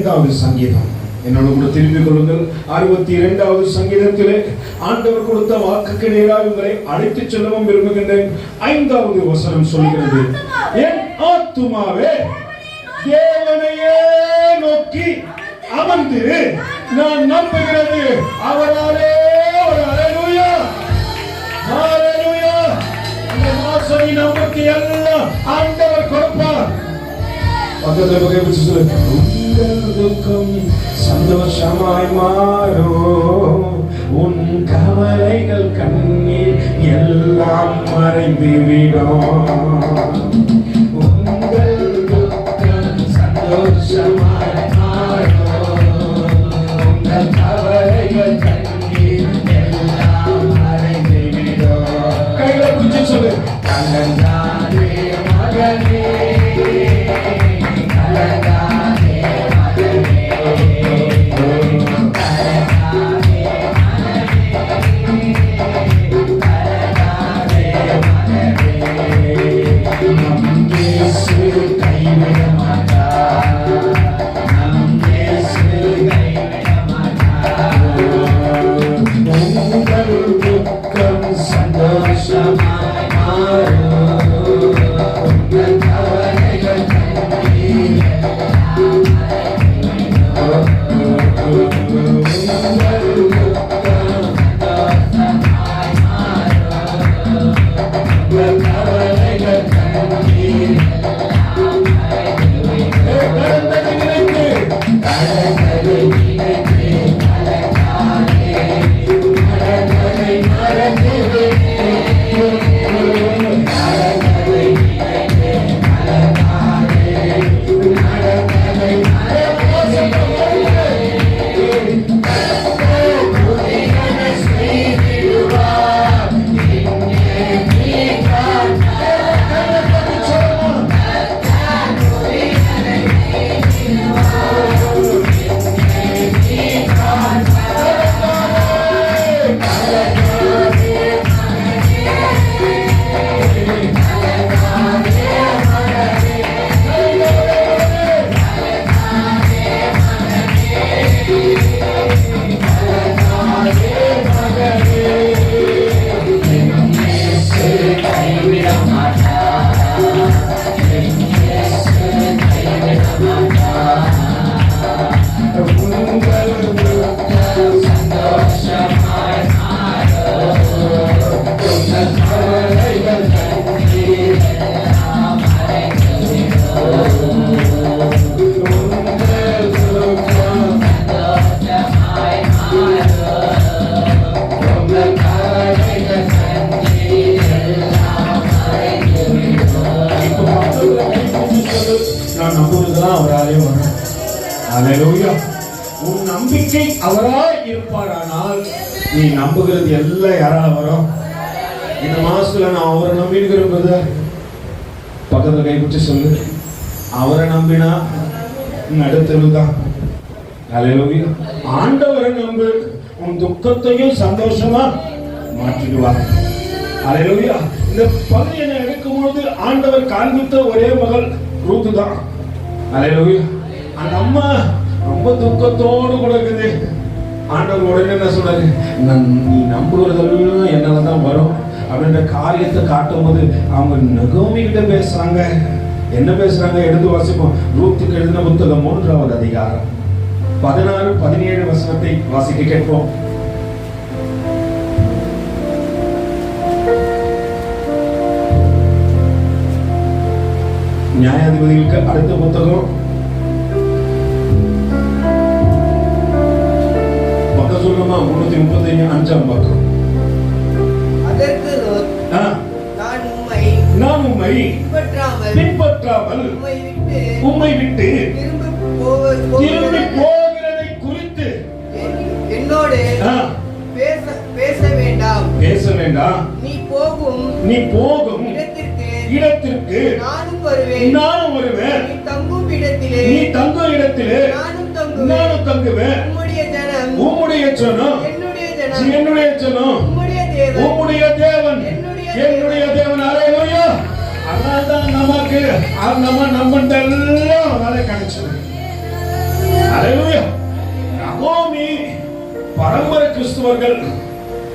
இரண்டாவது சங்கீதம். என்னோட கூட திரும்பிக் கொள்ளுங்கள். அறுபத்தி இரண்டாவது சங்கீதத்திலே ஆண்டவர் கொடுத்த வாக்குக்கு நேராக உங்களை அழைத்துச் செல்லவும் விரும்புகின்றேன். ஐந்தாவது வசனம் சொல்கிறது. என் ஆத்துமாவே தேவனையே நோக்கி அமர்ந்து நான் நம்புகிறது. அவராலே நம்பிக்கை மாசம் எல்லாம் ஆண்டவர் கொடுப்பார். பக்கத்தில் பக்கத்தில் சொல்லு உங்கள் சந்தோஷமாய் மாறும் உன் கவலைகள் கண்ணீர் எல்லாம் மறைந்து விடும் உங்கள் சந்தோஷமாய் கவலைகள் கண்ணீர் எல்லாம் சொல்லு. நம்புவதுதான் அவராலே வரும் அல்லேலூயா உன் நம்பிக்கை அவராய் இருப்பாரானால் நீ நம்புகிறது எல்லாம் யாரால வரும்? இந்த மாசத்துல நான் அவரை நம்பி இருக்கிறேன் பக்கத்துல கை பிடிச்சு சொல்லு. அவரை நம்பினா நடுத்தருவு தான் அல்லேலூயா ஆண்டவரை நம்பு. உன் துக்கத்தையும் சந்தோஷமா மாற்றிடுவார். அல்லேலூயா இந்த நான் எடுக்கும்போது ஆண்டவர் காண்பித்த ஒரே மகள் ரூத்து தான் அல்லேலூயா அந்த அம்மா ரொம்ப துக்கத்தோடு கூட இருக்குது. ஆண்டவர் உடனே என்ன சொல்றாரு நீ நம்புகிறதெல்லாம் என்னால தான் வரும். அப்படின்ற காரியத்தை காட்டும் போது அவங்க நகோமி கிட்ட பேசுறாங்க. என்ன பேசுறாங்க? எடுத்து வாசிப்போம். ரூத்துக்கு எழுதின புத்தகம் மூன்றாவது அதிகாரம். பதினாறு பதினேழு வசனத்தை வாசிக்க கேட்போம். நியாயாதிபதிகளுக்கு அடுத்த புத்தகம் பக்கம் சொல்லுமா முன்னூத்தி முப்பத்தி அஞ்சாம் பக்கம் நான் உம்மை பின்பற்றாமல் உம்மை விட்டு திரும்பி போக- திரும்பி போகிறதை குறித்து என்- என்னோடு பேச வேண்டாம். பேச வேண்டாம். நீ போகும் நீ போகும். இடத்திற்கு நானும் வருவேன். நானும் வருவேன். நீ தங்கும் இடத்திலே. நீ தங்கும் இடத்திலே நானும் தங்குவேன். நானும் தங்குவேன். உம்முடைய ஜனம். உம்முடைய ஜனம். என்னுடைய ஜனம். என்னுடைய ஜனம். உம்முடைய தேவன். உம்முடைய தேவன். என்னுடைய என்னுடைய தேவன். அலையிலோயா. அதனால்தான் நமக்கு நம்ம நம்மண்டெல்லாம் வேலை கிடைச்சது. அல்லேலூயா நகோமி பரம்பரை கிறிஸ்துவர்கள்.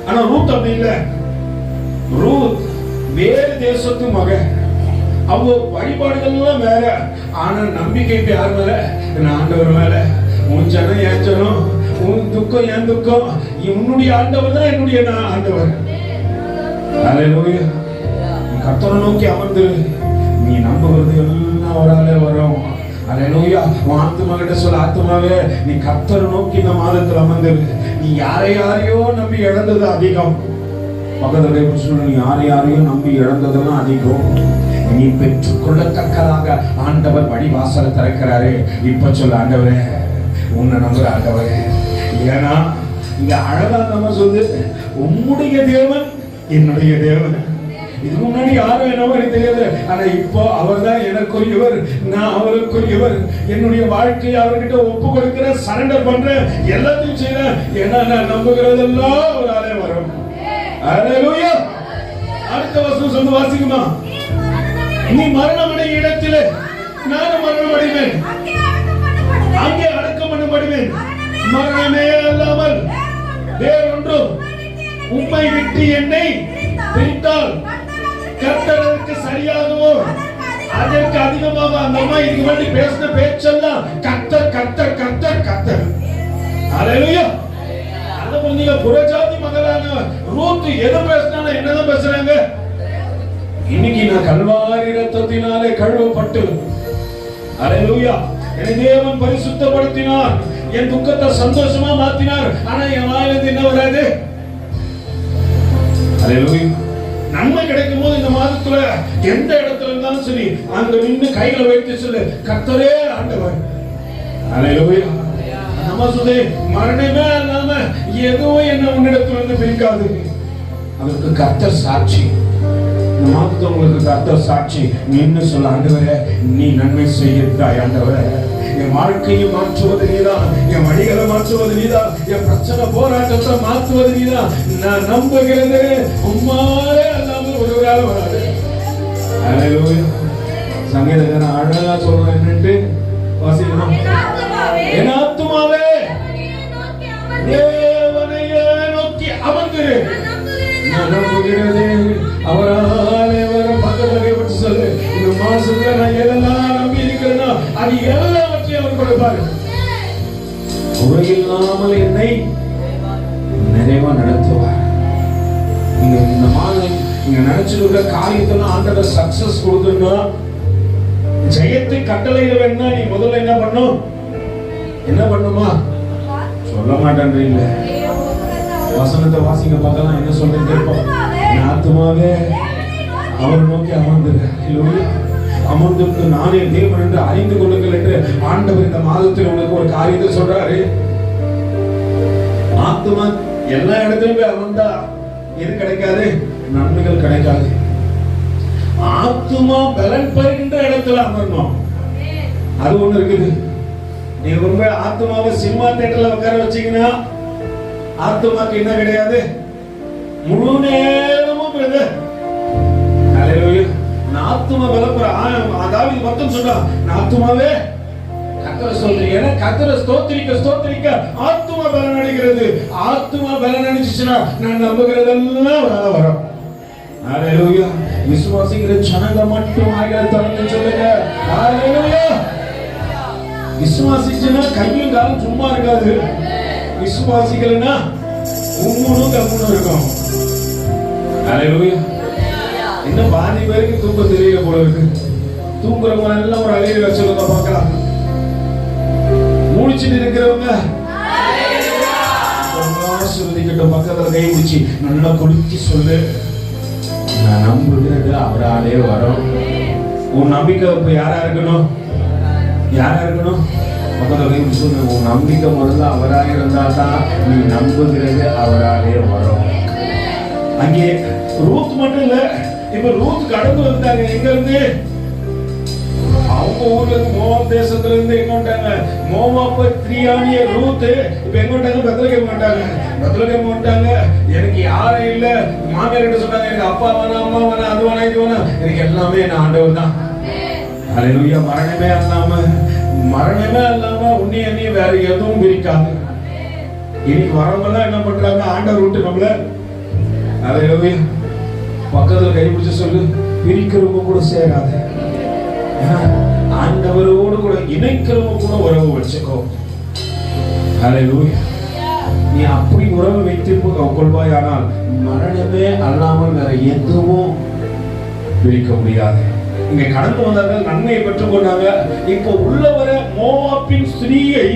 ஆனா ரூத் அப்படி இல்ல. ரூத் வேறு தேசத்து மகன். அவங்க வழிபாடுகள்லாம் வேற. ஆனா நம்பிக்கை இப்ப யார் மேல? என் ஆண்டவர் மேல. உன் ஜனம் என் ஜனம். உன் துக்கம் என் துக்கம். உன்னுடைய ஆண்டவர் தான் என்னுடைய நான் ஆண்டவர். கத்தனை நோக்கி அமர்ந்து நீ நம்புறது எல்லாம் அவராலே வரும். அல்லேலூயா உன் ஆத்மா கிட்ட சொல்ல ஆத்மாவே நீ கத்தரை நோக்கி இந்த மாதத்தில் அமர்ந்து நீ யாரை யாரையோ நம்பி இழந்தது அதிகம். பக்கத்துல சொல்லு யார் யாரையும் நம்பி இழந்ததெல்லாம் அதிகம். நீ பெற்றுக்கொள்ளத்தக்கதாக ஆண்டவர் வழி திறக்கிறாரு. இப்ப சொல்ல ஆண்டவரே உன்னை நம்புற ஆண்டவரே. ஏன்னா இங்க அழகா நம்ம சொல்லு உம்முடைய தேவன் என்னுடைய தேவன். இதுக்கு முன்னாடி யாரும் என்னவோ எனக்கு தெரியாது. ஆனா இப்போ அவர் தான் எனக்குரியவர் நான் அவருக்குரியவர். என்னுடைய வாழ்க்கையை அவர்கிட்ட ஒப்பு கொடுக்கிறேன் சரண்டர் பண்றேன் எல்லாத்தையும் செய்யறேன் ஏன்னா நான் நம்புகிறதெல்லாம் அவராலே வரும். அல்லேலூயா அடுத்த வசனம் சொல்லு வாசிக்குமா? நீ மரணமடைய இடத்திலே நானும் மரணம் அடைவேன் அங்கே அடக்கம் பண்ணப்படுவேன். மரணமே அல்லாமல் வேறொன்றும் உண்மை விட்டு என்னை பிரித்தால் கர்த்தருக்கு சரியாகவோ அதற்கு அதிகமாக அந்த அம்மா இதுக்கு வேண்டி பேசின பேச்செல்லாம் கத்த கத்த கத்த கத்த அல்லேலூயா அந்த நீங்க புறஜாதி மகளான ரூத் எதை பேசினாலும் என்னதான் பேசுறாங்க? இன்னைக்கு நான் கல்வாரி ரத்தத்தினாலே கழுவப்பட்டு அலையூயா என் தேவன் பரிசுத்தப்படுத்தினார். என் துக்கத்தை சந்தோஷமா மாத்தினார். ஆனா என் வாயிலிருந்து என்ன வராது? அலையூயா நன்மை கிடைக்கும் போது இந்த மாதத்துல எந்த இடத்துல இருந்தாலும் சரி அங்க நின்று கைகளை வைத்து சொல்லு. கத்தரே ஆண்டவர். அலையூயா நம்ம சொல்லு மரணமே இல்லாம எதுவும் என்ன உன்னிடத்துல இருந்து பிரிக்காது. அதற்கு கர்த்தர் சாட்சி. இந்த மாதத்துல உங்களுக்கு கர்த்தர் சாட்சி. நின்னு சொல்ல ஆண்டவரே நீ நன்மை செய்கிறாய் ஆண்டவரே. என் வாழ்க்கையை மாற்றுவது நீதான் என் வழிகளை மாற்றுவது நீதான் என் பிரச்சனை போராட்டத்தை மாற்றுவது நீதான். நான் நம்புகிறது உம்மாலே அல்லாமல் ஒருவரால வராது. அல்லேலூயா சங்கீதக்காரன் அழகா சொல்றேன் வாசிக்கிறோம். என் ஆத்துமாவே தேவனையே நோக்கி அமர்ந்திரு நான் நம்புகிறது அவராலே வர பக்கத்துல சொல்லு இந்த மாசத்துல நான் எதெல்லாம் நம்பி இருக்கிறேனோ அது எல்லாவற்றையும் அவர் கொடுப்பாரு. குறையில்லாமல் என்னை நிறைவா நடத்துவார். நீங்க இந்த மாதிரி நீங்க நினைச்சிருக்க காரியத்தெல்லாம் ஆண்டவர் சக்சஸ் கொடுத்துருந்தோம் ஜெயத்தை கட்டளையில வேணா நீ முதல்ல என்ன பண்ணும் என்ன பண்ணுமா? சொல்ல மாட்டேன்றீங்க வசனத்தை வாசிங்க பார்க்கலாம் என்ன சொல்றேன் கேட்போம். என் ஆத்துமாவே அவர் நோக்கி அமர்ந்துரு. அமர்ந்திருக்கு நானே தேவன் என்று அறிந்து கொள்ளுங்கள் என்று ஆண்டவர் இந்த மாதத்தில் உங்களுக்கு ஒரு காரியத்தை சொல்றாரு. ஆத்துமா எல்லா இடத்துலயும் போய் அமர்ந்தா எது கிடைக்காது? நன்மைகள் கிடைக்காது. ஆத்துமா பலன் பெறுகின்ற இடத்துல அமரணும் அது ஒண்ணு இருக்குது. நீங்க ரொம்ப ஆத்மாவை சினிமா தியேட்டர்ல உட்கார வச்சீங்கன்னா ஆத்மாக்கு என்ன கிடையாது? முழு நேரமும் பிரதர் ஹalleluya. நான் ஆத்மா பலப்பற அதாவது மொத்தம் சொல்றா. நான் ஆத்மாவே கத்தர சொல்றீங்க ஏன்னா கத்தர ஸ்தோத்திரிக்க ஸ்தோத்திரிக்க ஆத்மா பலன் அடைகிறது. ஆத்மா பலன் அடைச்சுச்சுன்னா நான் நம்புகிறதெல்லாம் வர வரும். ஹalleluya. விசுவாசிக்கிற ஜனங்க மட்டும் ஆகிற தொடர்ந்து சொல்லுங்க. ஹalleluya. விசுவாசிச்சுன்னா கையும் காலும் சும்மா இருக்காது. விசுவாசிக்கலன்னா உம்முனும் கம்முனும் இருக்கும். இன்னும் பாதி பேருக்கு தூக்கம் தெரியல போல இருக்கு. தூங்குறவங்க எல்லாம் ஒரு அலையில சொல்லுங்க பார்க்கலாம். மூடிச்சுட்டு இருக்கிறவங்க. ஆசீர்வதிக்கட்டும் பக்கத்துல கை பிடிச்சி நல்லா குளிச்சு சொல்லு. நான் நம்புகிறது அவராலே வரும். உன் நம்பிக்கை இப்ப யாரா இருக்கணும்? யாரா இருக்கணும்? பக்கத்துல கை பிடிச்சு சொல்லு உன் நம்பிக்கை முதல்ல அவராக இருந்தா தான் நீ நம்புகிறது அவராலே வரும். அங்கே ரூத் மட்டும் இல்ல இப்ப ரூத் கடந்து வந்தாங்க எங்க இருந்து? அவங்க ஊர்ல இருந்து மோவாப் தேசத்துல இருந்து எங்க வந்துட்டாங்க? மோவாப்ப திரியானிய ரூத் இப்ப எங்க வந்துட்டாங்க? பெத்தலகேம் வந்துட்டாங்க. பெத்தலகேம் வந்துட்டாங்க. எனக்கு யாரும் இல்ல. மாமியார் கிட்ட சொன்னாங்க எனக்கு அப்பா வேணாம் அம்மா வேணாம் அது வேணாம் இது வேணாம். எனக்கு எல்லாமே என் ஆண்டவர் தான். அலையிலுயா மரணமே இல்லாம மரணமே இல்லாம உன்னை என்னைய வேற எதுவும் பிரிக்காது. இன்னைக்கு வரவங்கெல்லாம் என்ன பண்றாங்க? ஆண்டவர் விட்டு நம்மள அதை பக்கத்துல கை பிடிச்சு சொல்லு. பிரிக்கிறவங்க கூட சேராத. ஆண்டவரோடு கூட இணைக்கிறவங்க கூட உறவு வச்சுக்கோ. ஹalleluya நீ அப்படி உறவு வைத்திருப்ப கொள்வாயானால் மரணமே அல்லாமல் வேற எதுவும் பிரிக்க முடியாது. இங்க கடந்து வந்தார்கள் நன்மையை பெற்றுக் கொண்டாங்க. இப்போ உள்ள வர மோவாப்பின் ஸ்திரீயை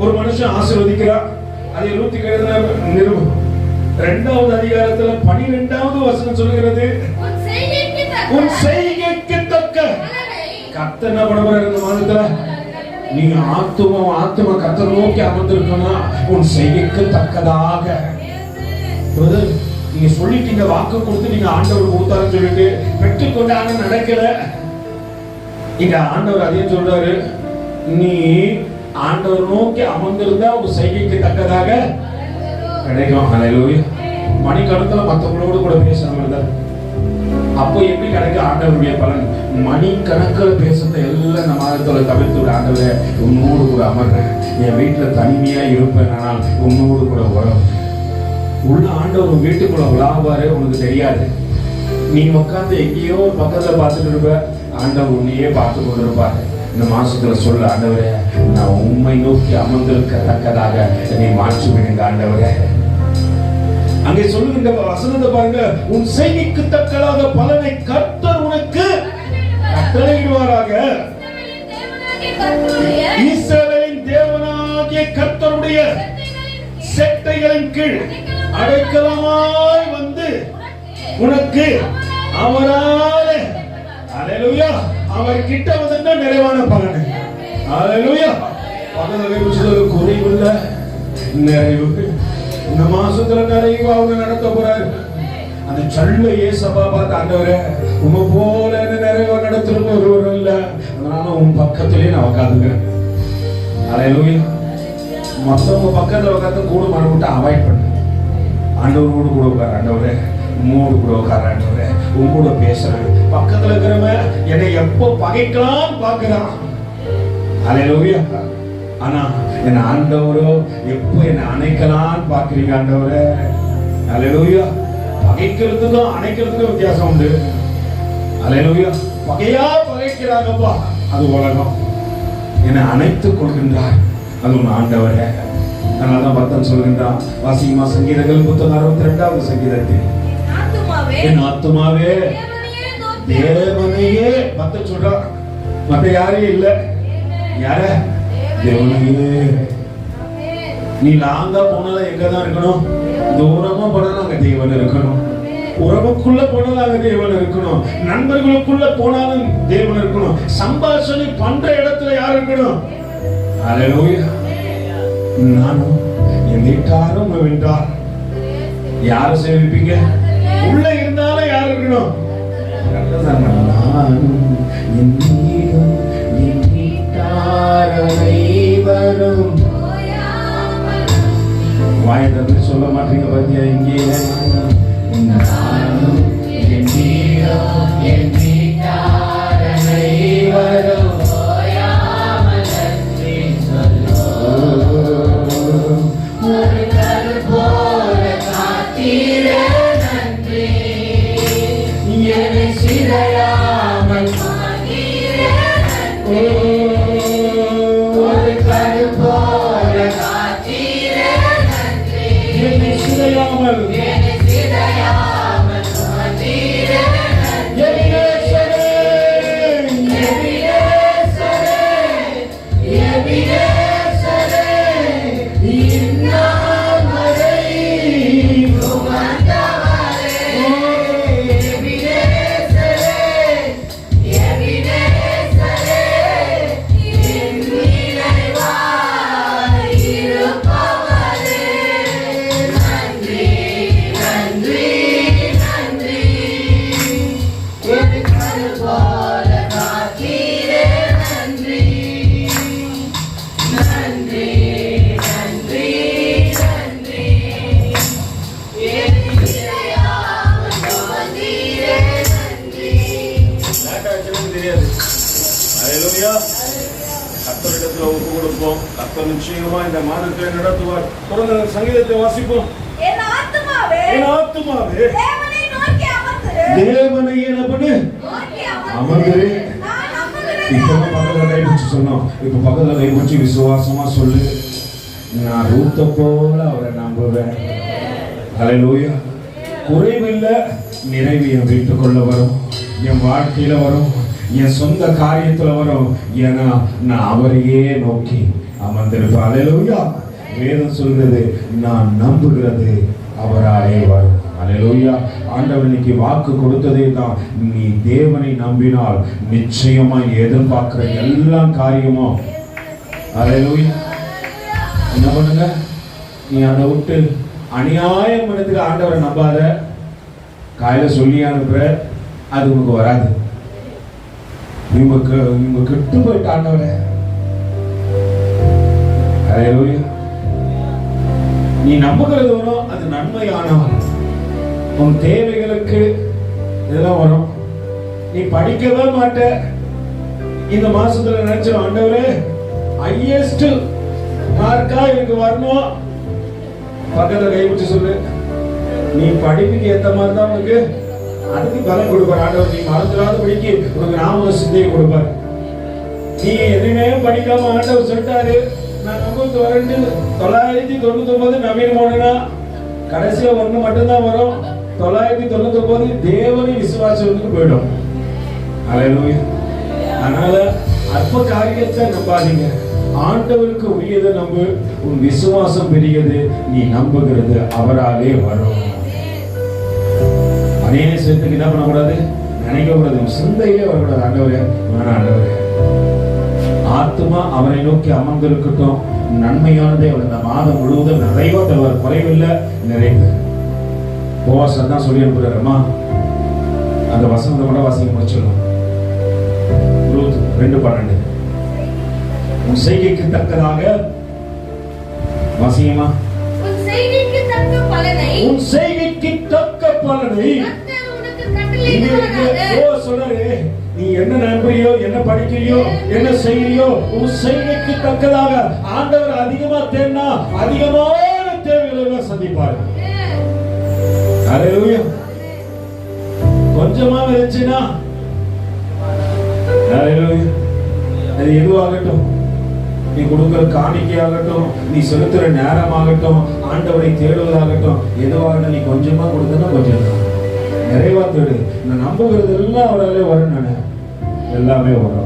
ஒரு மனுஷன் ஆசீர்வதிக்கிறார். அதை நூத்தி எழுதின நிருபம். இரண்டாவது அதிகாரத்துல பனிரெண்டாவது வசனம் சொல்கிறது உன் செய்கைக்கு தக்க. கத்த என்ன பண்ண போறாரு இந்த மாதத்துல? நீங்க ஆத்தும ஆத்தும கத்த நோக்கி அமர்ந்திருக்கணும் உன் செய்கைக்கு தக்கதாக. நீங்க சொல்லிட்டீங்க வாக்கு கொடுத்து நீங்க ஆண்டவர் கொடுத்தாருன்னு சொல்லிட்டு பெற்றுக்கொண்டு ஆனா நடக்கல. இங்க ஆண்டவர் அதையும் சொல்றாரு நீ ஆண்டவர் நோக்கி அமர்ந்திருந்தா ஒரு செய்கைக்கு தக்கதாக கிடைக்கும். ஹalleluya மணிக்கணக்குல மத்தவங்களோடு கூட பேசணும் இருந்தார் அப்போ எப்படி கிடைக்கும்? ஆண்டவருடைய பலன். மணி கணக்கில் பேசுறத எல்லாம் இந்த மாதத்துல தவிர்த்து விட. ஆண்டவரை உன்னோடு கூட அமர்றேன். என் வீட்டில் தனிமையாக இருப்பேன் ஆனால் உன்னோடு கூட உறவு. உள்ள ஆண்டவர் உன் வீட்டுக்குள்ள விளாடுவாரு உனக்கு தெரியாது. நீ உட்காந்து எங்கேயோ பக்கத்துல பார்த்துட்டு இருப்ப ஆண்டவர் உன்னையே பார்த்து கொண்டு இருப்பாரு இந்த மாசத்துல சொல்ல ஆண்டவரே நான் உண்மை நோக்கி அமர்ந்திருக்கத்தக்கதாக என்னை மாற்றி விடுங்க ஆண்டவரே. அங்கே சொல்லுகின்ற வசனத்தை பாருங்க. உன் செய்கைக்கு தக்கதாக பலனை கர்த்தர் உனக்கு கட்டளையிடுவாராக இஸ்ரவேலின் தேவனாகிய கர்த்தருடைய செட்டைகளின் கீழ். அடைக்கலமாய் வந்து உனக்கு அவராலே அலையலுயா அவர் கிட்ட வந்தா நிறைவான பலன். அலையலுயா பக்கத்துல குறைவில்ல நிறைவு. இந்த மாசத்துல நிறைவு அவங்க நடத்த போறாரு. அந்த சல்ல ஏசப்பா பார்த்து ஆண்டவரே உங்க போல என்ன நிறைவா நடத்துறது ஒருவர் இல்ல. அதனால உன் பக்கத்திலே நான் உக்காந்துக்கிறேன். அலையலுயா மத்தவங்க பக்கத்துல உட்காந்து கூட மறுபடியும் அவாய்ட் பண்ணு. ஆண்டவரோடு கூட உட்கார ஆண்டவரே உம்மோடு கூட உட்கார ஆண்டவரே. உன் கூட பேசுறேன் பக்கத்துல இருக்கிறவன் என்னை எப்போ பகைக்கலாம்னு பார்க்கிறான். அலையலூயா ஆனா என் ஆண்டவரோ எப்போ என்னை அணைக்கலாம்னு பார்க்குறீங்க ஆண்டவரே? அலையலூயா பகைக்கிறதுக்கும் அணைக்கிறதுக்கும் வித்தியாசம் உண்டு. அலையலூயா பகையா பகைக்கிறாங்கப்பா. அது உலகம். என்னை அணைத்துக் கொள்கின்றார் அது உன் ஆண்டவரே. அதனாலதான் பக்தன் சொல்கின்றான் வாசிக்குமா சங்கீதங்கள்? புத்தகம் அறுபத்தி ரெண்டாவது சங்கீதத்தில் என் ஆத்துமாவே. தேவனையே தோற்று தேவனையே. மத்த யாரையும் இல்ல. யார? தேவனையே. நீ லாங்கா போனாலும் எங்க தான் இருக்கணும்? தூரமா போனாலும் அங்க தேவன் இருக்கணும். உறவுக்குள்ள போனாலும் அங்க தேவன் இருக்கணும். நண்பர்களுக்குள்ள போனாலும் தேவன் இருக்கணும். சம்பாஷணை பண்ற இடத்துல யார் இருக்கணும்? அலையோயா நானும் என் வீட்டாரும் வென்றார் யார சேவிப்பீங்க? உள்ள இருந்தாலும் யார் இருக்கணும்? நானும் என் வீடும் என் வீட்டார் அனைவரும். வாயை திறந்து சொல்ல மாட்டீங்க பாத்தியா இங்கே நிச்சயமா இந்த மாதத்தை நடத்துவார். தொடர்ந்து சங்கீதத்தை வாசிப்போம். என் ஆத்துமாவே என் ஆத்துமாவே தேவனை என்ன பண்ணு இப்பதான் பக்கத்துல கை பிடிச்சு சொன்னோம். இப்ப பக்கத்துல கை பிடிச்சு விசுவாசமா சொல்லு. நான் ரூத்த போல அவரை நம்புவேன். ஹalleluya. குறைவில்ல நிறைவு என் வீட்டுக்குள்ள வரும். என் வாழ்க்கையில வரும். என் சொந்த காரியத்துல வரும். ஏன்னா நான் அவரையே நோக்கி அமர்ந்திருப்பேன் அலையலோயா வேதம் சொல்றது நான் நம்புகிறது அவராலே வரும் அலையலோயா ஆண்டவர் இன்னைக்கு வாக்கு கொடுத்ததே தான். நீ தேவனை நம்பினால் நிச்சயமா எதிர்பார்க்கிற எல்லா காரியமும். அலையலோயா என்ன பண்ணுங்க? நீ அதை விட்டு அநியாயம் பண்ணதுக்கு ஆண்டவரை நம்பாத. காயில சொல்லி அனுப்புற அது உனக்கு வராது. இவங்க இவங்க கெட்டு போயிட்டு ஆண்டவரை. நீ நம்புகிறது வரும் அது நன்மையானவன் உன் தேவைகளுக்கு இதெல்லாம் வரும். நீ படிக்கவே மாட்ட. இந்த மாசத்துல நினைச்ச ஆண்டவரே ஹையஸ்ட் மார்க்கா எனக்கு வரணும்? பக்கத்துல கை சொல்லு. நீ படிப்புக்கு ஏத்த மாதிரி தான் உனக்கு அதுக்கு பலம் கொடுப்பார் ஆண்டவர். நீ மறந்துடாத படிக்க. உனக்கு நாம சிந்தையை கொடுப்பார். நீ எதுவுமே படிக்காம ஆண்டவர் சொல்லிட்டாரு. நான் நம்மளுக்கு தொள்ளாயிரத்தி தொண்ணூத்தி ஒன்பது நவீன மோடினா கடைசியா ஒண்ணு மட்டும்தான் வரும் தொள்ளாயிரத்தி தொண்ணூத்தி ஒன்பது தேவனை விசுவாசத்துக்கு போயிடும் அதனால அற்ப காரியத்தை நம்பாதீங்க ஆண்டவருக்கு உரியதை நம்பு உன் விசுவாசம் பெரியது நீ நம்புகிறது அவராலே வரும் அதே சேர்த்துக்கு என்ன பண்ணக்கூடாது நினைக்க கூடாது உன் சிந்தையிலே வரக்கூடாது ஆண்டவரே நான் ஆண்டவரே ஆத்மா அவரை நோக்கி அமர்ந்திருக்கட்டும். நன்மையானதை அவர் இந்த மாதம் முழுவதும் நிறைவா தருவார். குறைவில்லை நிறைவு. போவாசம் தான் சொல்லி அனுப்புறாருமா அந்த வசனத்தை கூட வாசிக்க முடிச்சிடலாம். ரூத் ரெண்டு பன்னெண்டு. உன் செய்கைக்கு தக்கதாக வாசியமா? உன் செய்கைக்கு தக்க பலனை உன் செய்கைக்கு தக்க பலனை நீ என்ன நம்புறியோ என்ன படிக்கிறியோ என்ன செய்யறியோ உன் செய்கைக்கு தக்கதாக ஆண்டவர் அதிகமா தேடினா அதிகமான தேவைகளை சந்திப்பாரு. ஹalleluya. கொஞ்சமா இருந்துச்சுன்னா. அது எதுவாகட்டும். நீ கொடுக்கிற காணிக்கையாகட்டும் நீ செலுத்துற நேரமாகட்டும் ஆண்டவரை தேடுவதாகட்டும் எதுவாகட்டும் நீ கொஞ்சமா கொடுத்தனா கொஞ்சம் தான். நிறைவா தேடு நான் நம்புகிறது எல்லாம் அவராலே வரும் நான். எல்லாமே வரும்.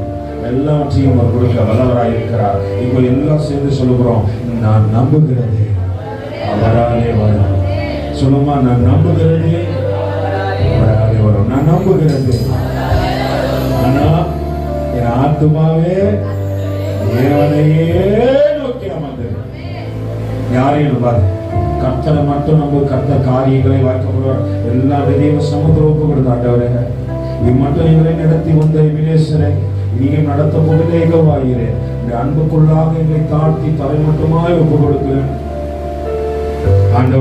எல்லாவற்றையும் அவர் கொடுக்க வல்லவராக இருக்கிறார் இப்போ எல்லாம் சேர்ந்து சொல்லுகிறோம் நான் நம்புகிறது அவராலே வரும். சொல்லுமா நான் நம்புகிறது அவராலே வரும். நான் நம்புகிறது. ஆனா என் ஆத்துமாவே தேவனையே நோக்கி அமர்ந்தது யாரையும் பாரு கர்த்தரை மட்டும் நம்ம கர்த்தர் காரியங்களை வாய்க்கப்படுவார். எல்லா விதையும் சமுத்திர ஒப்பு கொடுத்தாண்டவரே இது மட்டும் எங்களை நடத்தி வந்த வினேஸ்வரை நீங்க நடத்த போதிலே எகவாயிரே இந்த அன்புக்குள்ளாக எங்களை தாழ்த்தி தரை மட்டுமாய் ஒப்பு கொடுக்கிறேன் ஆண்டவர்.